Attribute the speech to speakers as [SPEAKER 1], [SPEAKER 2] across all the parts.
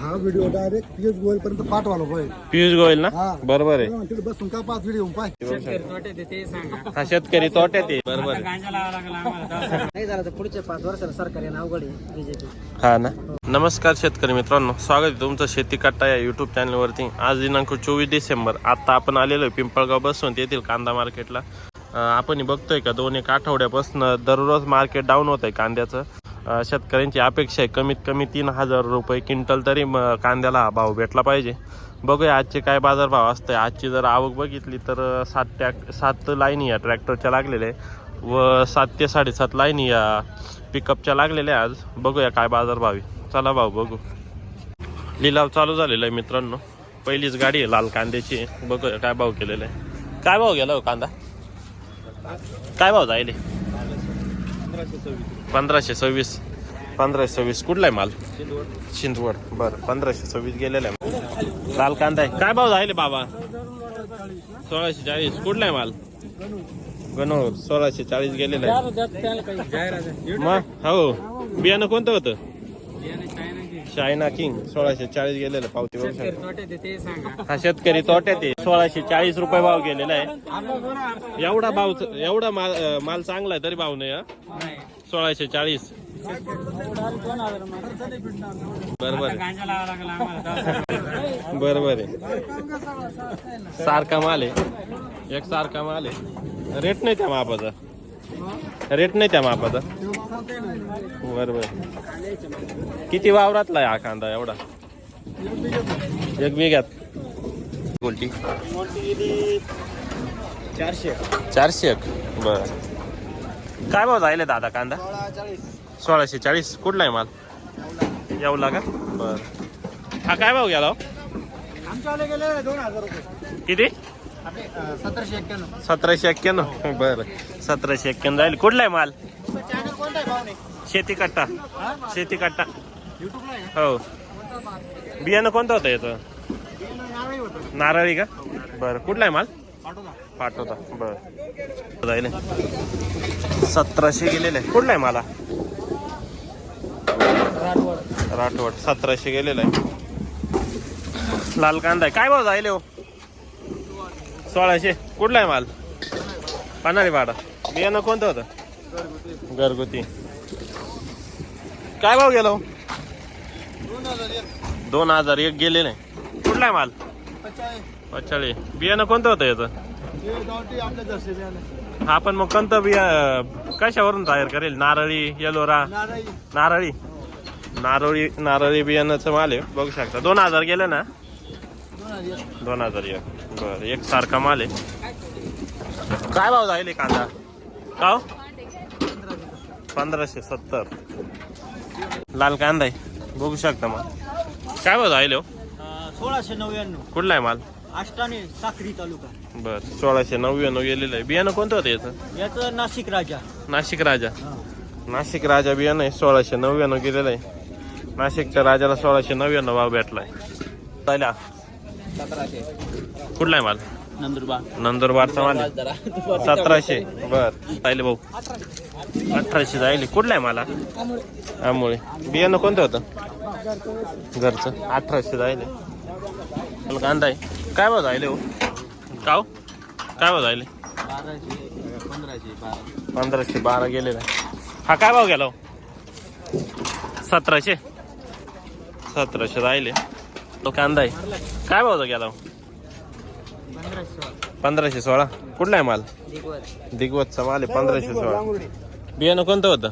[SPEAKER 1] हा video direct Piyush Goyal पर्यंत पाठवायला पाहिजे
[SPEAKER 2] पियुष गोयल ना?
[SPEAKER 1] हा.
[SPEAKER 2] बरोबर आहे.
[SPEAKER 1] तिथे बसून का पाच व्हिडिओ पाय.
[SPEAKER 2] हा शेतकरी तोट्यात आहे बरोबर आहे.
[SPEAKER 3] नाही झालं तर पुढच्या पाच वर्षाला सरकार आहे अवघड आहे बीजेपी
[SPEAKER 2] हा ना? नमस्कार शेतकरी मित्रांनो. स्वागत आहे तुमचं शेती कट्टा या युट्यूब चॅनलवरती आज दिनांक चोवीस डिसेंबर. आता आपण आलेलो आहे पिंपळगाव बसून येथील कांदा मार्केटला अं, आपण हे बघतोय का दोन एक आठवड्यापासून दररोज मार्केट डाऊन होत आहे कांद्याचं. शेतकऱ्यांची अपेक्षा आहे. कमीत कमी तीन हजार रुपये क्विंटल तरी कांद्याला भाव भेटला पाहिजे. बघूया आजचे काय बाजारभाव असते आजची जर आवक बघितली तर सात टॅक सात लाईनी या ट्रॅक्टरच्या लागलेल्या आहे व सात ते साडेसात लाईनी या पिकअपच्या लागलेल्या आज. बघूया काय बाजारभाव आहे. चला भाऊ बघू. लिलाव चालू झालेला आहे मित्रांनो. पहिलीच गाडी आहे लाल कांद्याची. बघूया काय भाव केलेला आहे. काय भाव गेला हो कांदा? काय भाव जायले? पंधराशे सव्वीस. पंधराशे सव्वीस कुठला आहे माल? शिंदवड. बरं पंधराशे सव्वीस गेलेला आहे. लाल कांदा आहे. काय भाव जायले बाबा? सोळाशे चाळीस. कुठला आहे माल? गणोर सोळाशे चाळीस गेलेला आहे. मग? हो. बियाणं कोणतं होतं? चायना किंग सोळाशे चाळीस गेलेलं पावती बघू. हा शेतकरी तोट्यात आहे. सोळाशे चाळीस रुपये भाव गेलेला आहे. एवढा भाव एवढा माल माल चांगला आहे तरी भाव नाही हा? सोळाशे चाळीस. बरोबर बरोबर आहे. सारखा माल आहे. एक सारखा माल आहे. रेट नाही त्या मापाचा. रेट नाही त्या मापाचा. बरोबर किती वावरातला आहे हा कांदा एवढा? एक बिघ्यात गोल्टी.
[SPEAKER 3] चारशे
[SPEAKER 2] चारशे एक. बर. काय भाव जायला दादा कांदा? सोळाशे चाळीस. कुठला आहे माल? येवला का बर. हा काय भाव गेला हो?
[SPEAKER 3] आमच्यावाले गेले दोन हजार रुपये.
[SPEAKER 2] किती?
[SPEAKER 3] सतराशे एक्क्याण्णव
[SPEAKER 2] सतराशे एक्क्याण्णव बर. सतराशे एक्क्याण्णव जाईल कुठला आहे माल? शेती कट्टा. शेती कट्टा. हो. बियाणं कोणतं होतं
[SPEAKER 3] होतं.
[SPEAKER 2] नारळी का? बरं. कुठला आहे माल?
[SPEAKER 3] पाठवता
[SPEAKER 2] पाठवता बर. जाईल सतराशे गेलेले. आहे कुठला आहे मला
[SPEAKER 3] राठवड.
[SPEAKER 2] राठवड. सतराशे गेलेला आहे. लाल कांदा आहे. काय भाव जाईल हो? सोळाशे. कुठला आहे माल? पानारी वाडा बियाणं कोणतं होतं? घरगुती. काय भाव गेला हो? दोन हजार एक गेलेले आहे कुठला आहे माल? पचाळी. बियाणं कोणतं होतं याचं? हा पण मग कोणतं बिया कशावरून तयार करेल? नारळी येलोरा?
[SPEAKER 1] नारळी.
[SPEAKER 2] नारळी नारळी बियाण्याचं माल आहे. बघू शकता. दोन हजार गेलं ना? दोन हजार एक. बर एक सारखा माल आहे. काय भाव जाईल हे कांदा? का हो? पंधराशे सत्तर. लाल कांदा आहे. बघू शकता मग. काय भाव जाईल हो?
[SPEAKER 3] सोळाशे नव्याण्णव.
[SPEAKER 2] कुठला आहे माल?
[SPEAKER 3] आष्टाने साक्री तालुका.
[SPEAKER 2] बर सोळाशे नव्याण्णव गेलेलं आहे. बियाणं कोणतं होतं याचं?
[SPEAKER 3] याचं नाशिक राजा.
[SPEAKER 2] नाशिक राजा. नाशिक राजा बियाणं आहे. सोळाशे नव्याण्णव गेलेलं आहे. नाशिकच्या राजाला सोळाशे नव्याण्णव भाव भेटलाय.
[SPEAKER 3] सतराशे
[SPEAKER 2] कुठला आहे माल?
[SPEAKER 3] नंदुरबार.
[SPEAKER 2] नंदुरबारचा माल आहे. सतराशे. बर. जायले भाऊ. अठराशे जायले. कुठला आहे मला त्यामुळे बियाणं कोणतं होतं? घरचं. अठराशे जायले. मला कांदा आहे. काय भाव जायले हो? का हो काय भाव जायले?
[SPEAKER 3] पंधराशे बारा.
[SPEAKER 2] गेलेला. आहे. हा काय भाव गेला हो? सतराशे? सतराशे राहिले. तो कांदा आहे. काय भाव गेला?
[SPEAKER 3] पंधराशे
[SPEAKER 2] सोळा. कुठला आहे माल? दिग्वतचा माल आहे पंधराशे सोळा. बियाणं कोणतं होतं?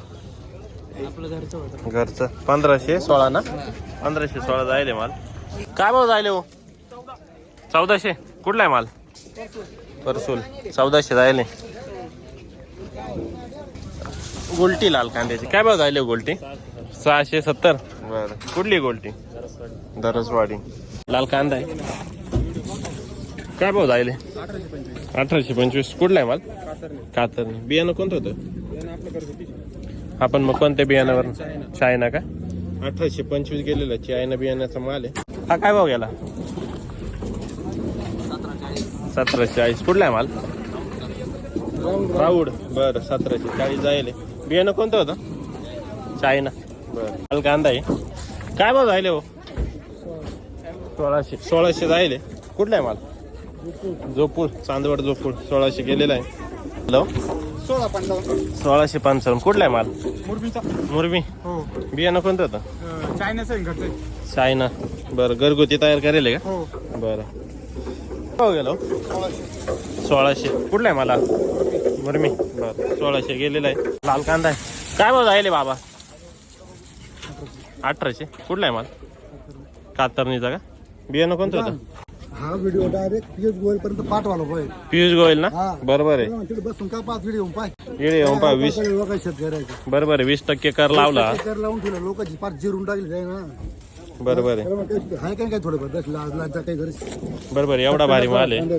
[SPEAKER 3] आपलं घरचं.
[SPEAKER 2] घरचं पंधराशे सोळा ना? पंधराशे सोळा जायले माल. काय भाव जायले हो? चौदाशे. कुठला आहे माल? परसूल. चौदाशे जायले. गुलटी लाल कांद्याची. काय भाव जायले हो सहाशे सत्तर. बरं. कुठली गोलटी? दरसवाडी. लाल कांदा आहे. काय भाव जायले? अठराशे पंचवीस. कुठला आहे माल? कातरणी. बियाणं कोणतं होतं? आपण मग कोणत्या बियाण्यावर? चायना का? अठराशे पंचवीस गेलेला चायना बियाण्याचा माल आहे. हा काय भाव गेला? सतराशे चाळीस. कुठला आहे माल? राऊड. बरं सतराशे चाळीस जायले. बियाणं कोणतं होतं? चायना. बरं. माल कांदा आहे. काय भाव जायले हो? सोळाशे. सोळाशे जाईल हे. कुठला आहे माल? जोपूर. चांदवड जोपूर. सोळाशे गेलेला आहे. हॅलो?
[SPEAKER 1] सोळा पंचावन्न.
[SPEAKER 2] सोळाशे पंचावन्न. कुठला आहे माल?
[SPEAKER 1] मुरबीचा.
[SPEAKER 2] मुरबी.
[SPEAKER 1] हो.
[SPEAKER 2] बियाणं कोणतं होतं?
[SPEAKER 1] घरचं
[SPEAKER 2] चायना बरं घरगुती तयार करेल आहे
[SPEAKER 1] हो.
[SPEAKER 2] का बरं. हो गेलो सोळाशे. कुठला आहे मला मुरमी बरं सोळाशे गेलेला आहे. लाल कांदा आहे. काय भाव जायले बाबा? अठराशे. कुठला आहे माल? कातरणीचा का? बियाणं कोणतं होतं?
[SPEAKER 1] हा व्हिडिओ डायरेक्ट पियुष गोयल पर्यंत पाठवालो पाहिजे
[SPEAKER 2] पियुष गोयल ना?
[SPEAKER 1] हा.
[SPEAKER 2] बरोबर आहे.
[SPEAKER 1] बसून काय पाच व्हिडिओ पाय.
[SPEAKER 2] येडे येऊन पहा वीस.
[SPEAKER 1] लोक शेतकऱ्याचे.
[SPEAKER 2] बरोबर आहे वीस टक्के कर लावला.
[SPEAKER 1] कर लावून ठेवलं लोकांची पाच जिरून टाकली जाय ना.
[SPEAKER 2] बरोबर आहे.
[SPEAKER 1] तर मग ते हाय काय काय थोडं दस लाख लाखचा काही गरज?
[SPEAKER 2] बरोबर आहे एवढा भारी माल आहे.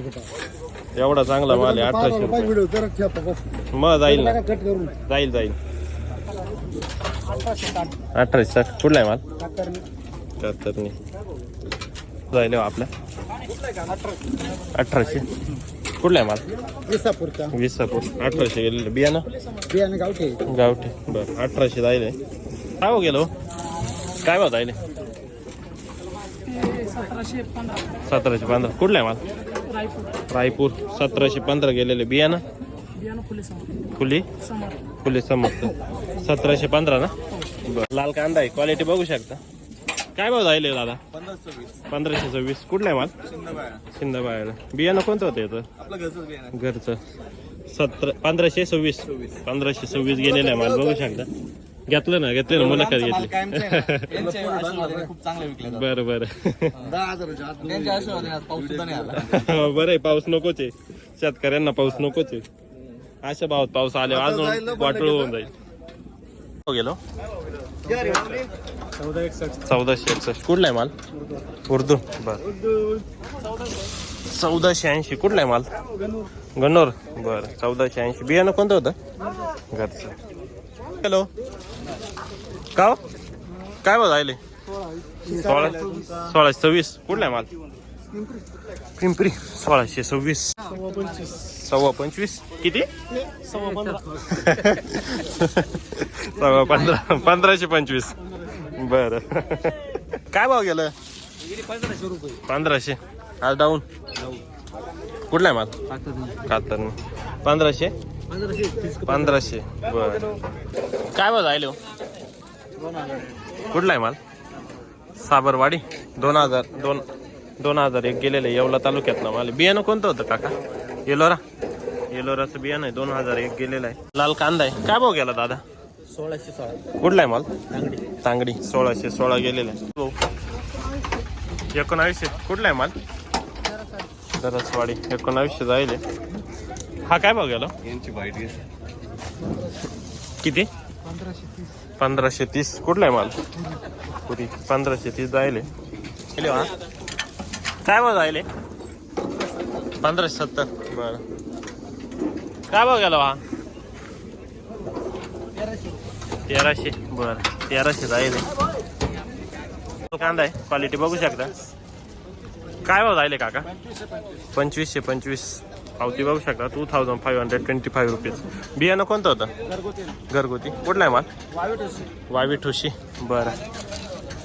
[SPEAKER 2] एवढा चांगला माल आहे अठराशे रुपये.
[SPEAKER 1] व्हिडिओ तर ठेवा बस
[SPEAKER 2] मग जाईल ना.
[SPEAKER 1] कट करून.
[SPEAKER 2] जाईल जाईल. अठराशे सर कुठला आहे माल? कातरणी. जाईल हो आपल्या. अठराशे. कुठला आहे माल?
[SPEAKER 1] विसापूरचा.
[SPEAKER 2] वीस सपोर्ट अठराशे गेलेलं. बियाणं?
[SPEAKER 1] बियाणे गावठी.
[SPEAKER 2] गावठी. बरं अठराशे जाईल काय हो गेलो? काय भाव जाईल सतराशे पंधरा. कुठला आहे माल? रायपूर. सतराशे पंधरा गेलेले. बियाणं? फुली फुले समजत सतराशे पंधरा ना? बरं. लाल कांदा आहे. क्वालिटी बघू शकता. काय भाव जाईल दादा? पंधराशे सव्वीस. कुठला आहे माल? शिंदाबाळ्याला बियाणं कोणतं होतं याचं? घरचं. सतरा पंधराशे सव्वीस. पंधराशे सव्वीस गेलेलं आहे माल. बघू शकता. घेतलं ना? घेतलं ना? मुलाखत घेतली.
[SPEAKER 3] खूप चांगले विकले
[SPEAKER 2] बरं बरं. बरं आहे. पाऊस नकोच आहे. शेतकऱ्यांना पाऊस नकोच आहे. अशा भावात पाऊस आले अजून वाटळ होऊन जाईल. हो गेलो. चौदाशे एकसष्ट. कुठला आहे माल? उर्दू. बर. चौदाशे ऐंशी. कुठला आहे माल? गणोर बर. चौदाशे ऐंशी. बियाणं कोणतं होतं? घरचं. हॅलो. का हो? काय बघ राहिले? सोळा सोळाशे सव्वीस. कुठला आहे माल? पिंपरी. सोळाशे सव्वीस. सव्वा पंचवीस. किती? सव्वा पंधरा. पंधराशे पंचवीस. बर. काय भाव गेलं?
[SPEAKER 3] पंधराशे. रुपये
[SPEAKER 2] पंधराशे आज डाऊन कुठला आहे माल? कातर पंधराशे
[SPEAKER 3] पंधराशे?
[SPEAKER 2] पंधराशे. बर. काय भाव जायले हो? कुठला आहे माल? साबरवाडी. दोन हजार. दोन दोन हजार एक गेलेले येवला तालुक्यातला माल. बियाणं कोणतं होतं काका? येलोरा? येलोराचं बियाणं आहे दोन हजार एक गेलेलं आहे. लाल कांदा आहे. काय भाव गेला दादा?
[SPEAKER 3] सोळाशे सोळा.
[SPEAKER 2] कुठला आहे माल?
[SPEAKER 3] तांगडी.
[SPEAKER 2] तांगडी. सोळाशे सोळा गेलेला आहे. भाऊ. एकोणावीसशे. कुठला आहे माल? दरसवाडी. एकोणावीसशे जाईल हे. हा काय भाव गेला?
[SPEAKER 3] यांची वाईट
[SPEAKER 2] किती? पंधराशे तीस. कुठला आहे माल? पुरी. पंधराशे तीस जायले गेले हा? काय भाव जायले पंधराशे सत्तर. बरं. काय भाव गेला हा? तेराशे. बरं. तेराशे जायले कांदा आहे. क्वालिटी बघू शकता. काय भाव जायले काका? पंचवीसशे पंचवीस. पावती बघू शकता. Two thousand five hundred twenty five rupees बियाणं कोणतं होतं? घरगुती. कुठला आहे माल? वावी ठुशी बरं.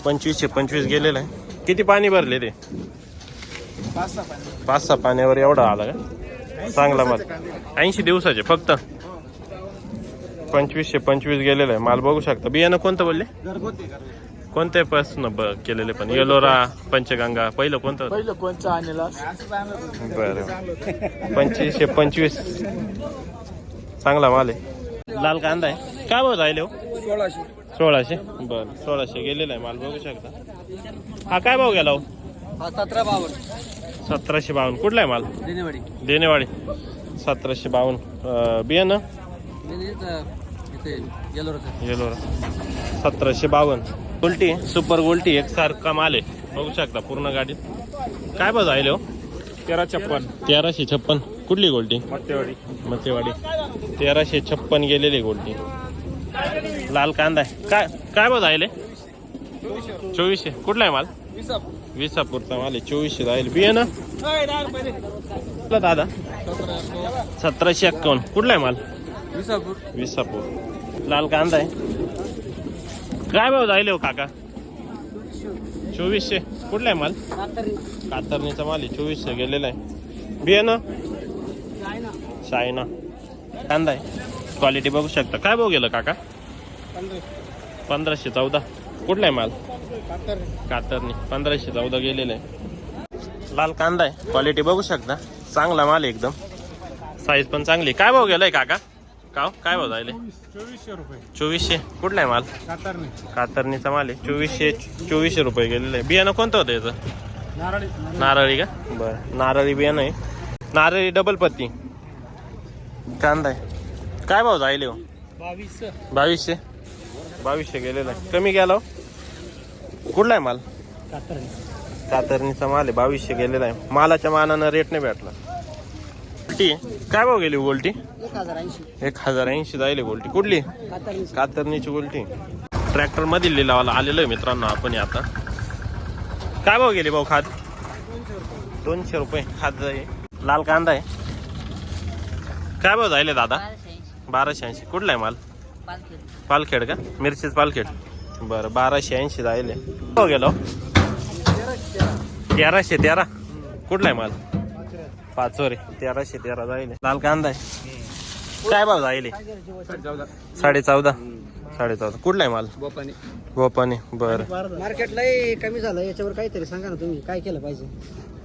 [SPEAKER 2] पंचवीसशे पंचवीस गेलेलं आहे. किती पाणी भरले ते पाच सहा पाण्यावर एवढा आला का? चांगला माल. ऐंशी दिवसाचे फक्त? पंचवीसशे पंचवीस गेलेलं. आहे माल बघू शकता. बियाणं कोणतं बोलले? कोणत्या पासून केलेले पण? येलोरा पंचगंगा पहिलं कोणतं बरं. पंचवीसशे पंचवीस. चांगला माल आहे. लाल कांदा आहे. काय भाव राहिले हो?
[SPEAKER 3] सोळाशे.
[SPEAKER 2] सोळाशे? बरं. सोळाशे गेलेला आहे. माल बघू शकता. हा काय भाव गेला हो?
[SPEAKER 3] हा सतरा बावन्न.
[SPEAKER 2] सतराशे बावन्न. कुठला आहे माल?
[SPEAKER 3] देनेवाडी
[SPEAKER 2] देनेवाडी सतराशे बावन्न. बियाणं?
[SPEAKER 3] येलोरचं
[SPEAKER 2] येलोरा सतराशे बावन्न. गोल्टी सुपर गोल्टी एक सारखा माल आहे. बघू शकता पूर्ण गाडीत. काय भाव राहिले हो?
[SPEAKER 3] तेरा छप्पन.
[SPEAKER 2] तेराशे छप्पन. कुठली गोल्टी?
[SPEAKER 3] मत्तेवाडी.
[SPEAKER 2] मतेवाडी तेराशे छप्पन गेलेली गोल्टी. लाल कांदा आहे. काय काय भाव राहिले चोवीसशे. कुठला आहे माल? विसापूरचा माल आहे. चोवीसशे राहील बियाणं कुठला दादा. सतराशे एक्कावन्न. कुठला आहे माल?
[SPEAKER 3] विसापूर.
[SPEAKER 2] विसापूर. लाल कांदा आहे. काय भाव जायले हो काका? चोवीसशे. कुठला आहे माल? कातरणीचा माल आहे. चोवीसशे गेलेला आहे. बियाणं शायना कांदा आहे. क्वालिटी बघू शकता. काय भाऊ गेलं काका? पंधराशे चौदा. कुठला आहे माल? कातरणी. पंधराशे चौदा गेलेलं. आहे लाल कांदा आहे. क्वालिटी बघू शकता. चांगला माल एकदम. साईज पण चांगली काय भाव गेलाय काका? का हो? काय भाव जायले
[SPEAKER 1] चोवीसशे रुपये.
[SPEAKER 2] चोवीसशे. कुठला आहे माल?
[SPEAKER 1] कातरणे.
[SPEAKER 2] कातरणीचा माल आहे. चोवीसशे चोवीसशे रुपये गेलेलं. आहे बियाणं कोणतं होतं याचं?
[SPEAKER 1] नारळी.
[SPEAKER 2] नारळी का? बरं. नारळी बियाणं आहे. नारळी डबल पत्ती. कांदा आहे. काय भाव जायले हो?
[SPEAKER 1] बावीस
[SPEAKER 2] बावीसशे. बावीसशे गेलेला. आहे कमी गेला हो? कुठला आहे माल?
[SPEAKER 1] कातरणे.
[SPEAKER 2] कातरणीचा माल आहे बावीसशे गेलेला आहे. मालाच्या मानानं रेट नाही भेटला. गोल्टी काय भाव गेली गोल्टी?
[SPEAKER 3] एक हजार ऐंशी.
[SPEAKER 2] एक हजार ऐंशी जायले गोल्टी. कुठली?
[SPEAKER 3] कातरणी
[SPEAKER 2] कातरणीची गोल्टी. ट्रॅक्टर मधील लिलावाला आलेलो आहे मित्रांनो आपण आता. काय भाव गेले भाऊ खाद दोनशे रुपये. खाद आहे लाल कांदा आहे. काय भाव जायले दादा? बाराशे ऐंशी. कुठला आहे माल? पालखेड का? मिरचीच पालखेड. बरं बाराशे ऐंशी जायले हो गेलो. तेराशे तेरा. कुठला आहे माल? पाचोरे. तेराशे तेरा जायले लाल कांदा आहे. काय भाव जायले साडे चौदा. साडे चौदा. कुठला आहे माल?
[SPEAKER 1] बोपाने.
[SPEAKER 2] गोपाने बरं.
[SPEAKER 3] मार्केट लय कमी झालं याच्यावर काहीतरी सांगा ना तुम्ही. काय केलं पाहिजे?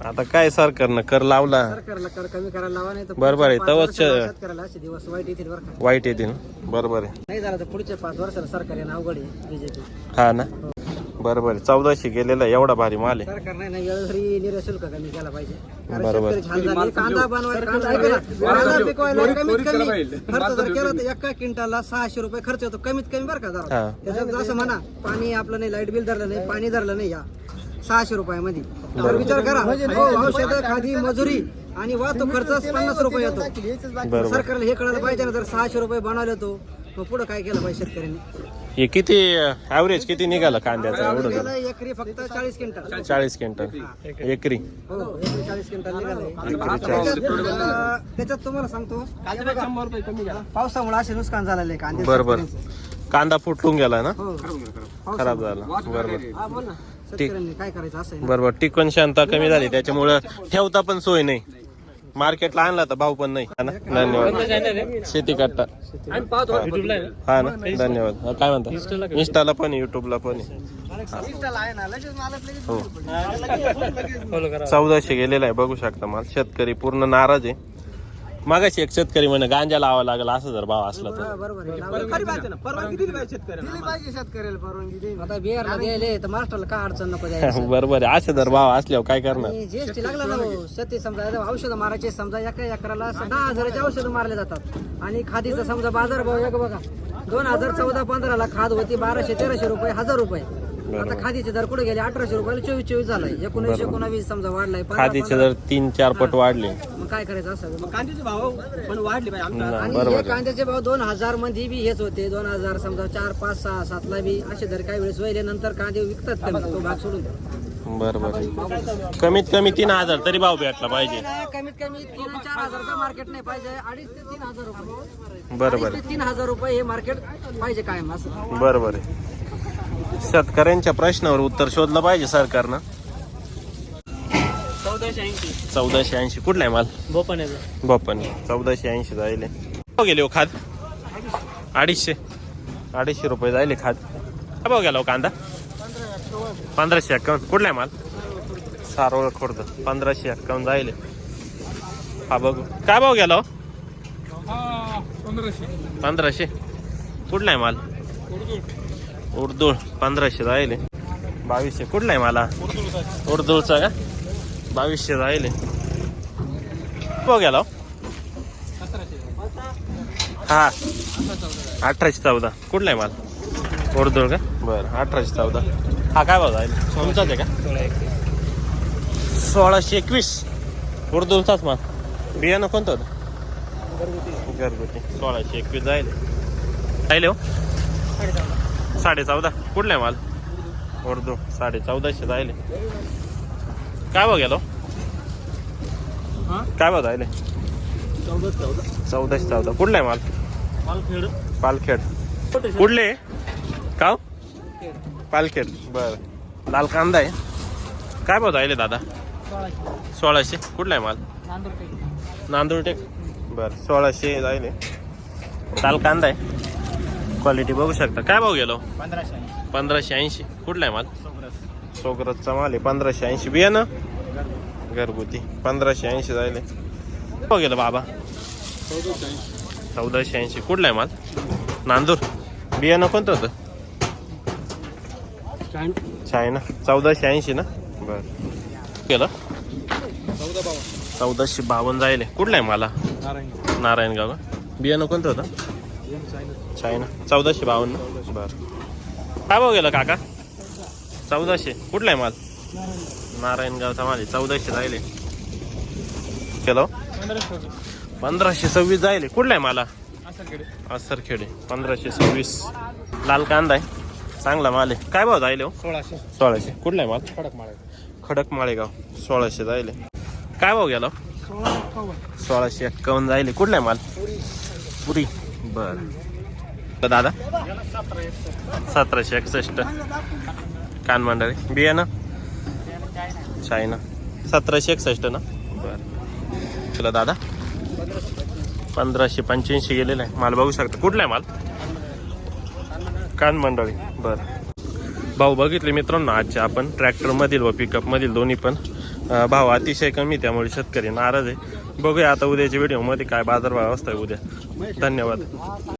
[SPEAKER 2] आता काय सरकारनं कर लावला?
[SPEAKER 3] सरकारला कर कमी करायला लावा नाही तर
[SPEAKER 2] बरोबर आहे,
[SPEAKER 3] पुढच्या पाच
[SPEAKER 2] तवच-
[SPEAKER 3] वर्षाला शेतकऱ्याला असे दिवस वाईट येतील बरं का?
[SPEAKER 2] वाईट येतील. बरोबर आहे.
[SPEAKER 3] नाही झालं तर पुढच्या पाच वर्षाला सरकार येणं अवघड आहे बीजेपी.
[SPEAKER 2] हा ना? बरोबर आहे. चौदाशे गेलेला एवढा भारी माल आहे.
[SPEAKER 3] सरकार नाही ना वेळोवेळी निर्यात शुल्क कमी केला पाहिजे. कारण
[SPEAKER 2] बरोबर.
[SPEAKER 3] शेतकरी छान झाले. कांदा बनवायला कांदा ऐका ना, कांदा पिकवायला कमीत कमी खर्च जर केला तर एका क्विंटलला सहाशे रुपये खर्च येतो. कमीत कमी बरं का जरा. त्याच्यात असं म्हणा पाणी आपलं नाही लाइट बिल धरलं नाही पाणी धरलं नाही या. सहाशे रुपयामध्ये. तर विचार करा हो, औषध खादी मजुरी आणि वाहतूक खर्च पन्नास रुपये येतो.
[SPEAKER 2] बरोबर.
[SPEAKER 3] सरकारला हे कळलं पाहिजे ना जर सहाशे रुपये बनवले तो. मग पुढे काय केलं पाहिजे शेतकऱ्यांनी?
[SPEAKER 2] हे किती ऍव्हरेज किती निघालं कांद्याचं? एवढं
[SPEAKER 3] एकरी फक्त चाळीस क्विंटल.
[SPEAKER 2] चाळीस क्विंटल. एकरी.
[SPEAKER 3] हो एकरी चाळीस क्विंटल निघालंय. त्याच्यात तुम्हाला सांगतो. पावसामुळे असे नुकसान झालेलं आहे कांदे
[SPEAKER 2] बरोबर कांदा फुटून गेला ना?
[SPEAKER 3] हो.
[SPEAKER 2] खराब झाला. बरोबर
[SPEAKER 3] हा बोल ना. शेतकऱ्यांनी काय करायचं असं आहे ना.
[SPEAKER 2] बरोबर टिकवण शांता कमी झाली त्याच्यामुळं ठेवता पण सोय नाही. मार्केटला आणला तर भाव पण नाही. हा ना? धन्यवाद. शेती काढता हा. ना? धन्यवाद. हा, काय म्हणता? इंस्टाला पण युट्यूबला पण आहे.
[SPEAKER 3] Insta ला आहे. ना लगेच मला लगेच
[SPEAKER 2] हो. चौदाशे गेलेला आहे बघू शकता माल. शेतकरी पूर्ण नाराज आहे. मागाशी एक शेतकरी म्हणे गांजा लावा लागला असं जर भाव असला तर
[SPEAKER 3] हा, बरोबर आहे. लावलं. दिली पाहिजे शेतकऱ्याला परवानगी देईल. आता बिहारला द्यायले तर महाराष्ट्राला काय अडचण नको द्यायला
[SPEAKER 2] बरोबर आहे असं जर भाव असल्यावर काय करणार
[SPEAKER 3] जीएसटी लागला ना भाऊ. शेती समजा आता औषधं मारायचे समजा एका एकराला दहा हजाराचे औषधं मारले जातात आणि खादीचा समजा बाजार भाव एक बघा दोन हजार चौदा पंधराला खाद होती बाराशे तेराशे रुपये हजार रुपये आता खादीचे दर कुठे गेले? अठराशे रुपयाला चोवीस चोवीस झालाय. एकोणीसशे एकोणावीस समजा वाढलाय. पंधरा-
[SPEAKER 2] खादीचे जर तीन चार पट वाढले.
[SPEAKER 3] मग काय करायचं असं?
[SPEAKER 1] कांद्याचे भाव पण वाढले पाहिजे
[SPEAKER 3] आणि
[SPEAKER 2] बरोबर
[SPEAKER 3] हे
[SPEAKER 2] आहे
[SPEAKER 3] कांद्याचे भाव दोन हजारमध्ये बी हेच होते. दोन हजार समजा चार पाच सहा सातला बी असे दर काही वेळेस वहिले नंतर कांदे विकतात कमी. तो भाग सोडून द्या.
[SPEAKER 2] बरोबर. आहे कमीत कमी तीन हजार तरी भाव भेटला पाहिजे.
[SPEAKER 3] कमीत कमी तीन चार हजारचं मार्केट नाही पाहिजे. अडीच ते तीन हजार रुपये.
[SPEAKER 2] बरोबर.
[SPEAKER 3] अडीच ते तीन हजार रुपये हे मार्केट पाहिजे कायम असं.
[SPEAKER 2] बरोबर आहे. शेतकऱ्यांच्या प्रश्नावर उत्तर शोधलं पाहिजे सरकारनं. चौदाशे ऐंशी. कुठला आहे माल? बोपन चौदाशे ऐंशी जायले. भाव गेले हो खाद अडीचशे. अडीचशे रुपये जायले खाद काय भाव गेला हो कांदा? पंधराशे अकाउंट कुठला आहे माल? सारोळ खोर्द. पंधराशे अकाउंट जायले. हा बघू. काय भाव गेला हो? पंधराशे. कुठला आहे माल? उर्दूळ पंधराशे राहिले. बावीसशे कुठला आहे मला? उर्दूळचा का? बावीसशे राहिले. भाव गेला हो? हा. अठराशे चौदा. कुठला आहे माल? उर्दूळ का? बरं अठराशे चौदा. हा काय भाव जाईल तुमचाच आहे का? सोळाशे एकवीस. उर्दूळचाच माल. बियाणं कोणतं होतं? घरगुती. सोळाशे एकवीस जाईल राहिले हो. साडे चौदा कुठला आहे माल? उर्दू. साडे चौदाशे जायले काय भाव गेलो? काय भाव जायले चौदाशे चौदा. कुठला आहे माल? पालखेड. कुठले? का हो? पालखेड. बर. लाल कांदा आहे. काय भाव जायले दादा? सोळाशे. कुठला आहे माल? नांदूर टेक बरं. सोळाशे जायले लाल कांदा आहे. क्वालिटी बघू शकता. काय भाव गेलो?
[SPEAKER 1] पंधराशे
[SPEAKER 2] पंधराशे ऐंशी. कुठला आहे माल? सोगरजचा माल आहे पंधराशे ऐंशी. बियाणं? घरगुती. पंधराशे ऐंशी जायले. भाव गेलं बाबा? चौदाशे ऐंशी. कुठला आहे माल? नांदूर. बियाणं कोणतं होतं? चायना. चौदाशे ऐंशी ना? बर. गेलं? चौदाशे बावन्न जायले. कुठला आहे मला?
[SPEAKER 1] नारायण
[SPEAKER 2] नारायणगाव? बियाणं कोणतं होतं?
[SPEAKER 1] चायना.
[SPEAKER 2] चौदाशे बावन्न. बर. काय भाव गेलं काका? चौदाशे. कुठला आहे माल? नारायणगावचा माल आहे. चौदाशे जायले. केलो
[SPEAKER 1] पंधराशे
[SPEAKER 2] सव्वीस जायले. कुठला आहे मला? असरखेडे पंधराशे सव्वीस. लाल कांदा आहे. चांगला माल आहे. काय भाव जायले हो?
[SPEAKER 1] सोळाशे.
[SPEAKER 2] सोळाशे. कुठला आहे माल?
[SPEAKER 1] कडक माळे
[SPEAKER 2] खडक माळेगाव. सोळाशे जायले. काय भाव गेला? सोळाशे एक्कावन्न जायले. कुठला आहे माल? पुरी. बर. दादा? सतराशे एकसष्ट. कानमांडरे बियाणं चायना. सतराशे एकसष्ट ना? बर. तुला दादा. पंधराशे पंच्याऐंशी गेलेला आहे. माल बघू शकता. कुठला आहे माल? कान मंडळी. बर. भाऊ बघितले मित्रांनो आजचे आपण ट्रॅक्टरमधील व पिकअपमधील दोन्ही पण. भाव अतिशय कमी त्यामुळे शेतकरी नाराज आहे. बघूया आता उद्याच्या व्हिडिओमध्ये काय बाजारभाव असतोय उद्या. धन्यवाद.